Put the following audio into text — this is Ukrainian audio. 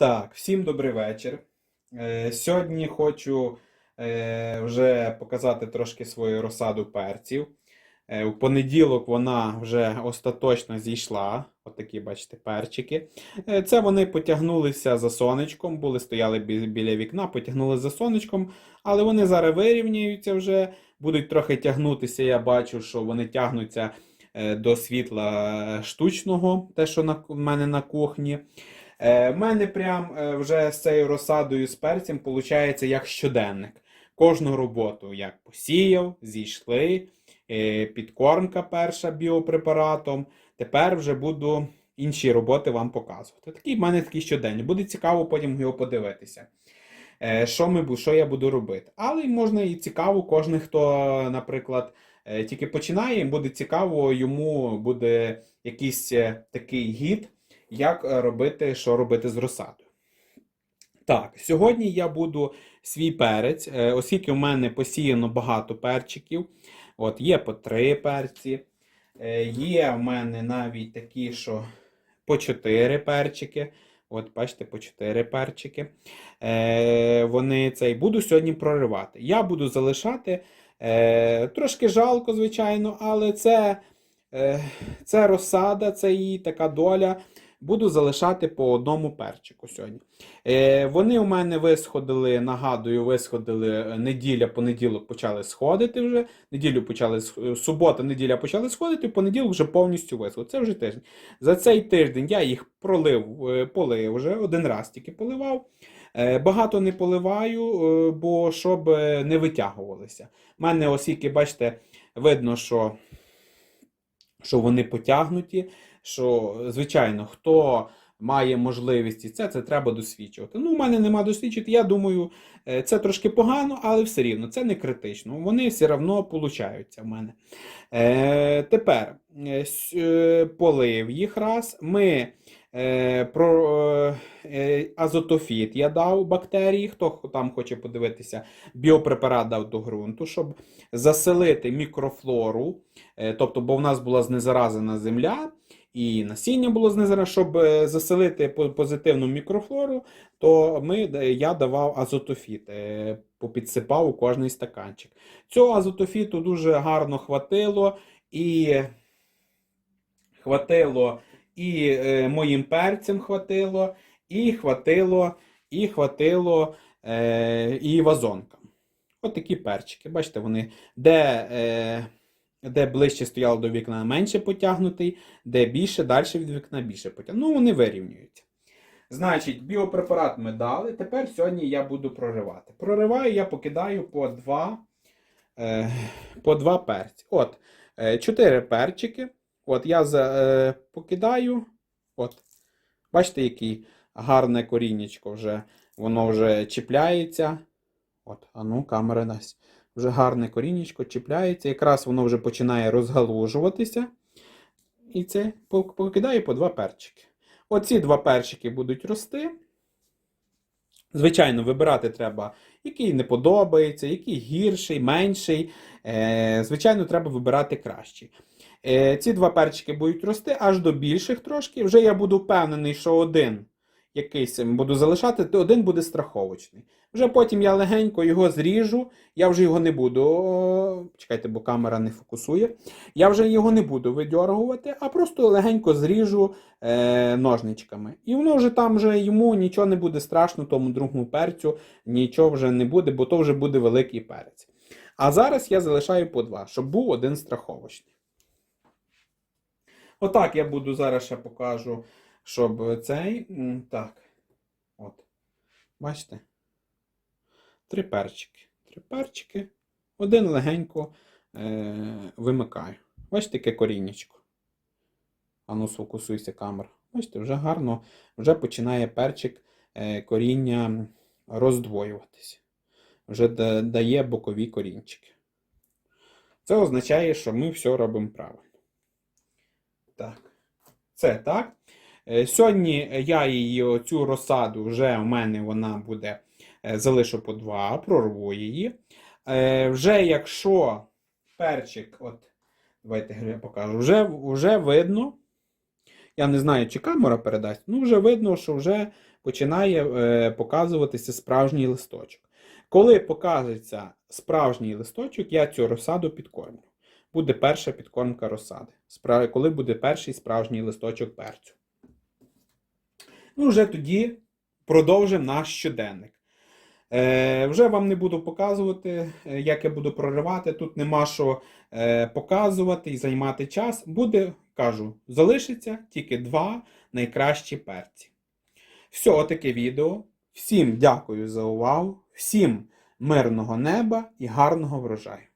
Так, всім добрий вечір. Е, Сьогодні хочу е, вже показати трошки свою розсаду перців. Е, У понеділок вона вже остаточно зійшла. Отакі, бачите, перчики. Е, Це вони потягнулися за сонечком, були стояли бі- біля вікна, потягнули за сонечком, але вони зараз вирівняються вже, будуть трохи тягнутися. Я бачу, що вони тягнуться е, до світла штучного, те, що на, в мене на кухні. Е, в мене прям е, вже з цією розсадою з перцем виходить як щоденник. Кожну роботу як посіяв, зійшли, е, підкормка перша біопрепаратом. Тепер вже буду інші роботи вам показувати. Такий в мене такий щоденник. Буде цікаво потім його подивитися. Е, Що, ми, що я буду робити. Але можна і цікаво, кожен, хто, наприклад, е, тільки починає, буде цікаво, йому буде якийсь е, такий гід, як е, робити, що робити з розсадою. Так, сьогодні я буду свій перець, е, оскільки в мене посіяно багато перчиків. От є по три перці. Е, Є в мене навіть такі, що по чотири перчики. От, бачите, по чотири перчики. Е, вони цей буду сьогодні проривати. Я буду залишати. Е, трошки жалко, звичайно, але це, е, це розсада, це її така доля. Буду залишати по одному перчику сьогодні. Е, вони у мене висходили, нагадую, висходили е, неділя, понеділок почали сходити вже. Неділю почали е, субота, неділя почали сходити, понеділок вже повністю висход. Це вже тиждень. За цей тиждень я їх пролив, е, полив вже один раз тільки поливав. Багато не поливаю, бо щоб не витягувалися. У мене оскільки, бачите, видно, що, що вони потягнуті. Що, звичайно, хто має можливість і це, це треба досвідчувати. Ну, у мене нема досвідчити. Я думаю, е, це трошки погано, але все рівно, це не критично. Вони все одно получаються в мене. Е, тепер е, е, полив їх раз. Ми про е, е, азотофіт я дав бактерії. Хто там хоче подивитися, біопрепарат дав до ґрунту, щоб заселити мікрофлору. Е, тобто, бо в нас була знезаразена земля. І насіння було знизене, щоб е, заселити позитивну мікрофлору, то ми, е, я давав азотофіт, е, попідсипав у кожний стаканчик. Цього азотофіту дуже гарно хватило і хватило і е, моїм перцям хватило, і хватило, і хватило е, і вазонкам. От такі перчики. Бачите, вони де. Е, де ближче стояло до вікна менше потягнутий, де більше, далі від вікна більше потягнутий. Ну, вони вирівнюються. Значить, біопрепарат ми дали. Тепер сьогодні я буду проривати. Прориваю, я покидаю по два, е, по два перці. От, е, чотири перчики. От, я за, е, покидаю. От, бачите, який гарне коріннячко вже, воно вже чіпляється. От, а ну, камера дасть вже гарне корінечко чіпляється, якраз воно вже починає розгалужуватися. І це пок- покидаю по два перчики. Оці два перчики будуть рости. Звичайно, вибирати треба, який не подобається, який гірший, менший. Е, звичайно, треба вибирати кращий. Е, ці два перчики будуть рости аж до більших трошки. Вже я буду впевнений, що один якийсь буду залишати, то один буде страховочний. Вже потім я легенько його зріжу, я вже його не буду. Чекайте, бо камера не фокусує. Я вже його не буду видьоргувати, а просто легенько зріжу е, ножничками. І воно вже там вже йому нічого не буде страшно, тому другому перцю нічого вже не буде, бо то вже буде великий перець. А зараз я залишаю по два, щоб був один страховочний. Отак я буду зараз ще покажу, щоб цей. Так. От. Бачите? Три перчики. Три перчики. Один легенько е- вимикаю. Бачите, яке коріннячко. Ану, сфокусуйся камера. Бачите, вже гарно, вже починає перчик е- коріння роздвоюватися. Вже дає бокові корінчики. Це означає, що ми все робимо правильно. Так. Це так. Е, Сьогодні я її оцю розсаду вже в мене вона буде е, залишу по два, прорву її. Е, Вже якщо перчик, от, давайте я покажу, вже, вже видно, Я не знаю, чи камера передасть. Ну, вже видно, що вже починає показуватися справжній листочок. Коли покажеться справжній листочок, я цю розсаду підкормлю. Буде перша підкормка розсади. Коли буде перший справжній листочок перцю. Ну, вже тоді продовжимо наш щоденник. Е, вже вам не буду показувати, е, як я буду проривати. Тут нема що е, показувати і займати час. Буде, кажу, залишиться тільки два найкращі перці. Все, отаке відео. Всім дякую за увагу, всім мирного неба і гарного врожаю.